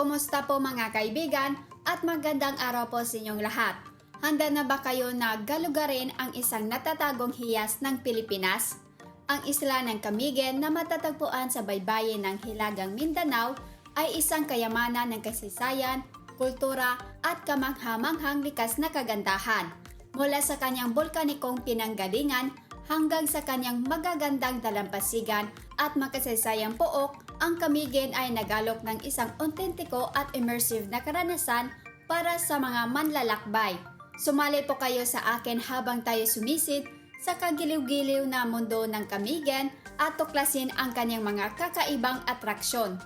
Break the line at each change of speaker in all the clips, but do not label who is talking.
Kumusta po mga kaibigan at magandang araw po sa inyong lahat. Handa na ba kayo na galugarin ang isang natatagong hiyas ng Pilipinas? Ang isla ng Camigen na matatagpuan sa baybayin ng Hilagang Mindanao ay isang kayamanan ng kasaysayan, kultura at kamanghamanghang likas na kagandahan. Mula sa kanyang volkanikong pinanggalingan hanggang sa kanyang magagandang dalampasigan at makasaysayang pook, ang Camigen ay nagalok ng isang autentiko at immersive na karanasan para sa mga manlalakbay. Sumali po kayo sa akin habang tayo sumisid sa kagiliw-giliw na mundo ng Camigen at tuklasin ang kanyang mga kakaibang atraksyon.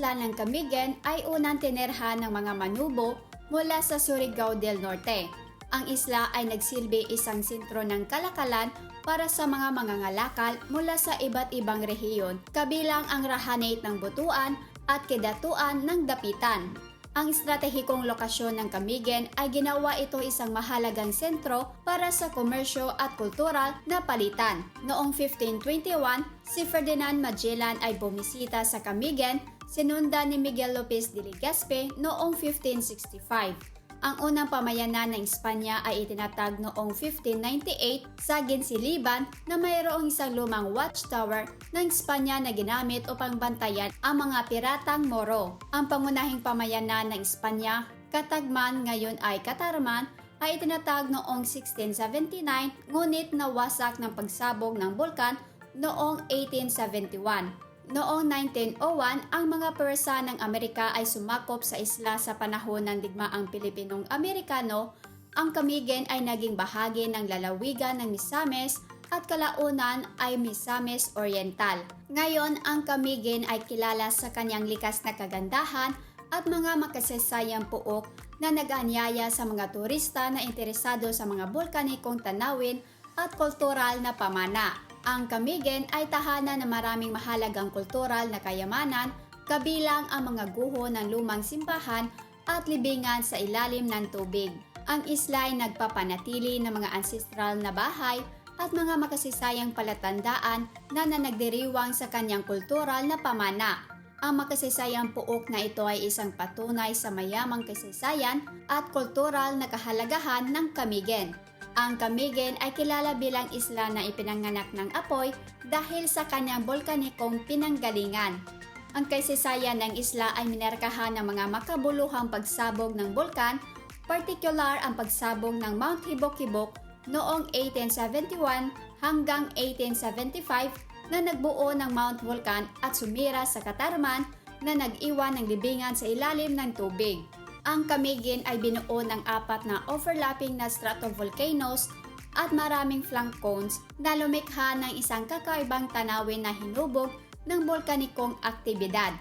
Isla ng Camigen ay unang tinerhan ng mga manubo mula sa Surigao del Norte. Ang isla ay nagsilbi isang sentro ng kalakalan para sa mga mangangalakal mula sa iba't ibang rehiyon, kabilang ang rahanate ng butuan at kidatuan ng dapitan. Ang estratehikong lokasyon ng Camigen ay ginawa ito isang mahalagang sentro para sa komersyo at kultural na palitan. Noong 1521, si Ferdinand Magellan ay bumisita sa Camigen, sinunda ni Miguel Lopez de Legazpi noong 1565. Ang unang pamayanan ng Espanya ay itinatag noong 1598 sa Ginsiliban na mayroong isang lumang watchtower ng Espanya na ginamit upang bantayan ang mga piratang Moro. Ang pangunahing pamayanan ng Espanya, Katagman ngayon ay Katarman, ay itinatag noong 1679 ngunit nawasak ng pagsabog ng bulkan noong 1871. Noong 1901, ang mga persa ng Amerika ay sumakop sa isla sa panahon ng digmaang Pilipinong-Amerikano. Ang Camigen ay naging bahagi ng lalawigan ng Misamis at kalaunan ay Misamis Oriental. Ngayon, ang Camigen ay kilala sa kanyang likas na kagandahan at mga makasaysayang puok na nag-anyaya sa mga turista na interesado sa mga volkanikong tanawin at kultural na pamana. Ang Camigen ay tahanan ng maraming mahalagang kultural na kayamanan, kabilang ang mga guho ng lumang simbahan at libingan sa ilalim ng tubig. Ang isla ay nagpapanatili ng mga ancestral na bahay at mga makasisayang palatandaan na nanagdiriwang sa kanyang kultural na pamana. Ang makasisayang puok na ito ay isang patunay sa mayamang kasaysayan at kultural na kahalagahan ng Camigen. Ang Camigen ay kilala bilang isla na ipinanganak ng apoy dahil sa kanyang volkanikong pinanggalingan. Ang kasaysayan ng isla ay minerkahan ng mga makabuluhang pagsabog ng bulkan, partikular ang pagsabog ng Mount Hibok-Hibok noong 1871 hanggang 1875 na nagbuo ng Mount Vulcan at sumira sa Katarman na nag-iwan ng libingan sa ilalim ng tubig. Ang Camiguin ay binuo ng apat na overlapping na stratovolcanoes at maraming flank cones na lumikha ng isang kakaibang tanawin na hinubog ng volkanikong aktibidad.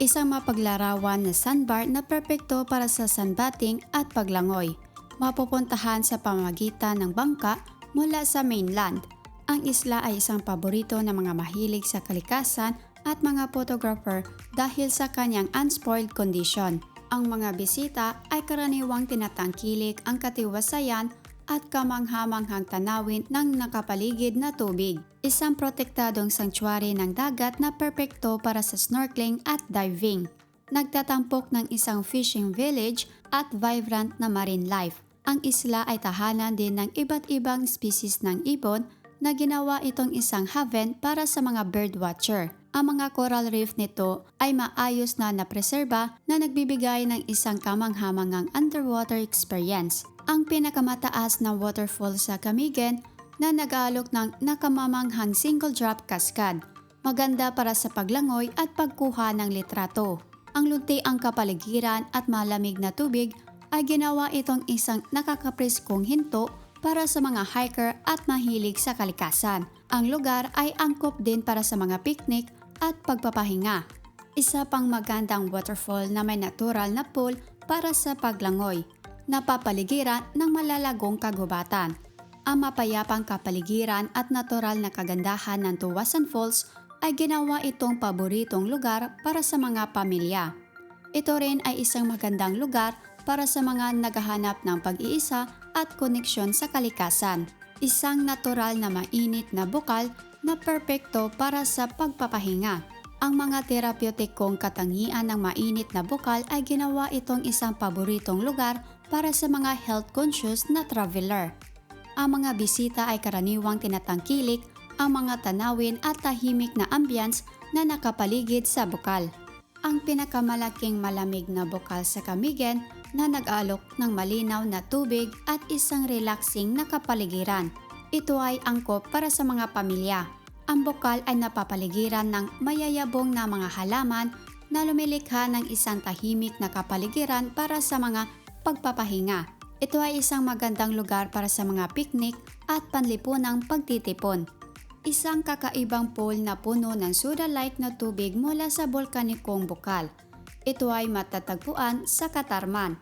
Isang mapaglarawan na sandbar na perpekto para sa sunbathing at paglangoy. Mapupuntahan sa pamamagitan ng bangka mula sa mainland. Ang isla ay isang paborito ng mga mahilig sa kalikasan at mga photographer dahil sa kanyang unspoiled condition. Ang mga bisita ay karaniwang tinatangkilik ang katiwasayan at kamanghamanghang tanawin ng nakapaligid na tubig. Isang protektadong sanctuary ng dagat na perpekto para sa snorkeling at diving. Nagtatampok ng isang fishing village at vibrant na marine life. Ang isla ay tahanan din ng iba't ibang species ng ibon na ginawa itong isang haven para sa mga birdwatcher. Ang mga coral reef nito ay maayos na napreserba na nagbibigay ng isang kamanghamangang underwater experience. Ang pinakamataas na waterfall sa Camigen na nag-aalok ng nakamamanghang single drop cascade. Maganda para sa paglangoy at pagkuha ng litrato. Ang lunti ang kapaligiran at malamig na tubig ay ginawa itong isang nakakapreskong hinto para sa mga hiker at mahilig sa kalikasan. Ang lugar ay angkop din para sa mga picnic at pagpapahinga. Isa pang magandang waterfall na may natural na pool para sa paglangoy, napapaligiran ng malalagong kagubatan. Ang mapayapang kapaligiran at natural na kagandahan ng Tuwasan Falls ay ginawa itong paboritong lugar para sa mga pamilya. Ito rin ay isang magandang lugar para sa mga naghahanap ng pag-iisa at koneksyon sa kalikasan. Isang natural na mainit na bukal na perpekto para sa pagpapahinga. Ang mga terapeutikong katangian ng mainit na bukal ay ginawa itong isang paboritong lugar para sa mga health-conscious na traveler. Ang mga bisita ay karaniwang tinatangkilik ang mga tanawin at tahimik na ambience na nakapaligid sa bukal. Ang pinakamalaking malamig na bukal sa Camigen na nag-alok ng malinaw na tubig at isang relaxing na kapaligiran. Ito ay angkop para sa mga pamilya. Ang bukal ay napapaligiran ng mayayabong na mga halaman na lumilikha ng isang tahimik na kapaligiran para sa mga pagpapahinga. Ito ay isang magandang lugar para sa mga picnic at panlipunang pagtitipon. Isang kakaibang pool na puno ng soda-like na tubig mula sa volkanikong bukal. Ito ay matatagpuan sa Katarman.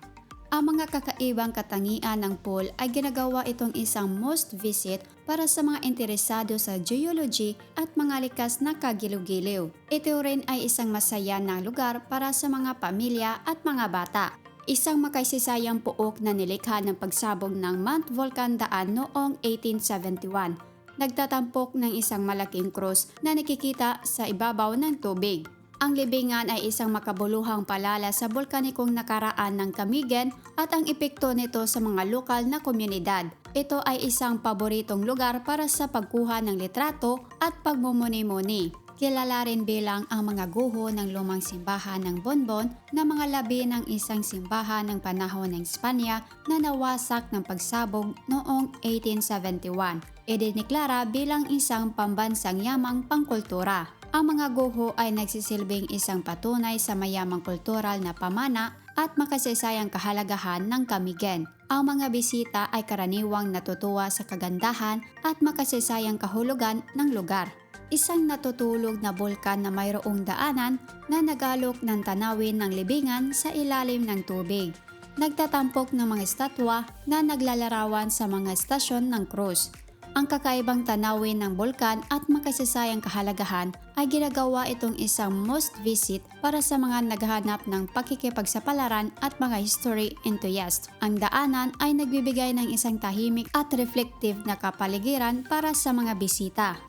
Ang mga kakaibang katangian ng pool ay ginagawa itong isang most visit para sa mga interesado sa geology at mga likas na kagiliw-giliw. Ito rin ay isang masaya na lugar para sa mga pamilya at mga bata. Isang makaisisayang puok na nilikha ng pagsabog ng Mount Volcan daan noong 1871 nagtatampok ng isang malaking krus na nakikita sa ibabaw ng tubig. Ang libingan ay isang makabuluhang palala sa volkanikong nakaraan ng Camigen at ang epekto nito sa mga lokal na komunidad. Ito ay isang paboritong lugar para sa pagkuha ng litrato at pagmumuni-muni. Kilala rin bilang ang mga guho ng lumang simbahan ng Bonbon na mga labi ng isang simbahan ng panahon ng Espanya na nawasak ng pagsabog noong 1871. Idiniklara bilang isang pambansang yamang pangkultura. Ang mga guho ay nagsisilbing isang patunay sa mayamang kultural na pamana at makasaysayang kahalagahan ng Camigen. Ang mga bisita ay karaniwang natutuwa sa kagandahan at makasaysayang kahulugan ng lugar isang natutulog na bulkan na mayroong daanan na nagalok ng tanawin ng libingan sa ilalim ng tubig. Nagtatampok ng mga estatwa na naglalarawan sa mga estasyon ng krus. Ang kakaibang tanawin ng bulkan at makasasayang kahalagahan ay ginagawa itong isang most visit para sa mga naghahanap ng pakikipagsapalaran at mga history enthusiast. Ang daanan ay nagbibigay ng isang tahimik at reflective na kapaligiran para sa mga bisita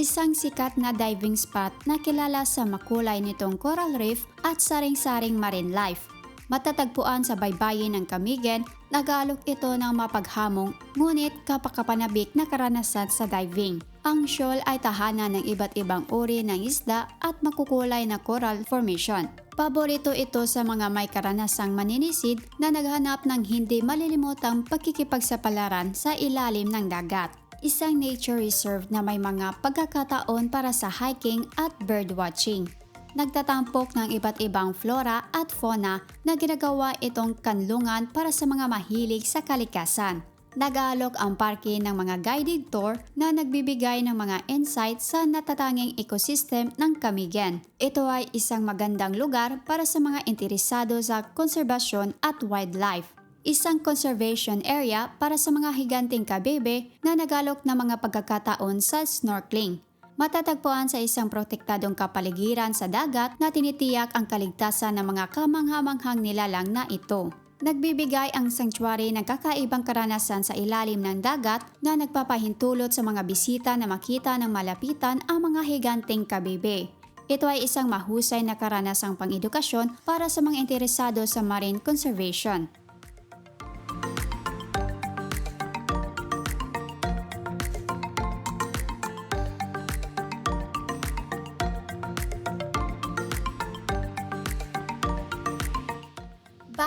isang sikat na diving spot na kilala sa makulay nitong coral reef at saring-saring marine life. Matatagpuan sa baybayin ng Camigen, nagalok ito ng mapaghamong ngunit kapakapanabik na karanasan sa diving. Ang shoal ay tahanan ng iba't ibang uri ng isda at makukulay na coral formation. Paborito ito sa mga may karanasang maninisid na naghanap ng hindi malilimutang pagkikipagsapalaran sa ilalim ng dagat isang nature reserve na may mga pagkakataon para sa hiking at birdwatching. Nagtatampok ng iba't ibang flora at fauna na ginagawa itong kanlungan para sa mga mahilig sa kalikasan. Nag-aalok ang parke ng mga guided tour na nagbibigay ng mga insight sa natatanging ecosystem ng Camigen. Ito ay isang magandang lugar para sa mga interesado sa konserbasyon at wildlife isang conservation area para sa mga higanting kabebe na nagalok ng mga pagkakataon sa snorkeling. Matatagpuan sa isang protektadong kapaligiran sa dagat na tinitiyak ang kaligtasan ng mga kamanghamanghang nilalang na ito. Nagbibigay ang sanctuary ng kakaibang karanasan sa ilalim ng dagat na nagpapahintulot sa mga bisita na makita ng malapitan ang mga higanting kabebe. Ito ay isang mahusay na karanasang pang-edukasyon para sa mga interesado sa marine conservation.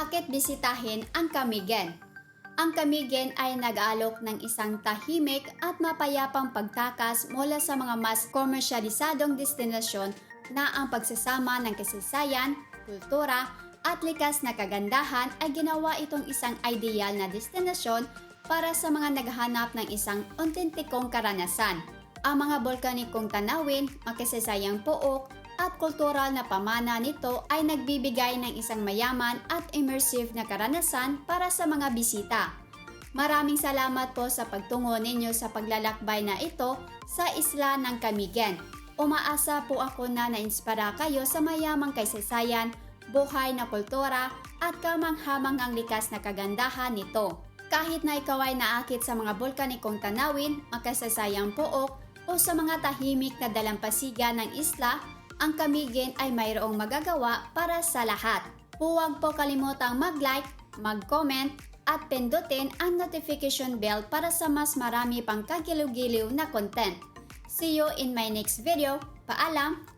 Bakit bisitahin ang Camigen? Ang Camigen ay nag-alok ng isang tahimik at mapayapang pagtakas mula sa mga mas komersyalisadong destinasyon na ang pagsasama ng kasaysayan, kultura, at likas na kagandahan ay ginawa itong isang ideal na destinasyon para sa mga naghahanap ng isang ontentikong karanasan. Ang mga volkanikong tanawin, makasasayang pook, at kultural na pamana nito ay nagbibigay ng isang mayaman at immersive na karanasan para sa mga bisita. Maraming salamat po sa pagtungo ninyo sa paglalakbay na ito sa isla ng Camigen. Umaasa po ako na naiinspira kayo sa mayamang kaysaysayan, buhay na kultura at kamanghamanghang likas na kagandahan nito. Kahit na ikaw ay naakit sa mga bulkanikong tanawin, makasaysayang pook o sa mga tahimik na dalampasigan ng isla, ang Kamigin ay mayroong magagawa para sa lahat. Huwag po kalimutang mag-like, mag-comment, at pindutin ang notification bell para sa mas marami pang kagiliw-giliw na content. See you in my next video. Paalam!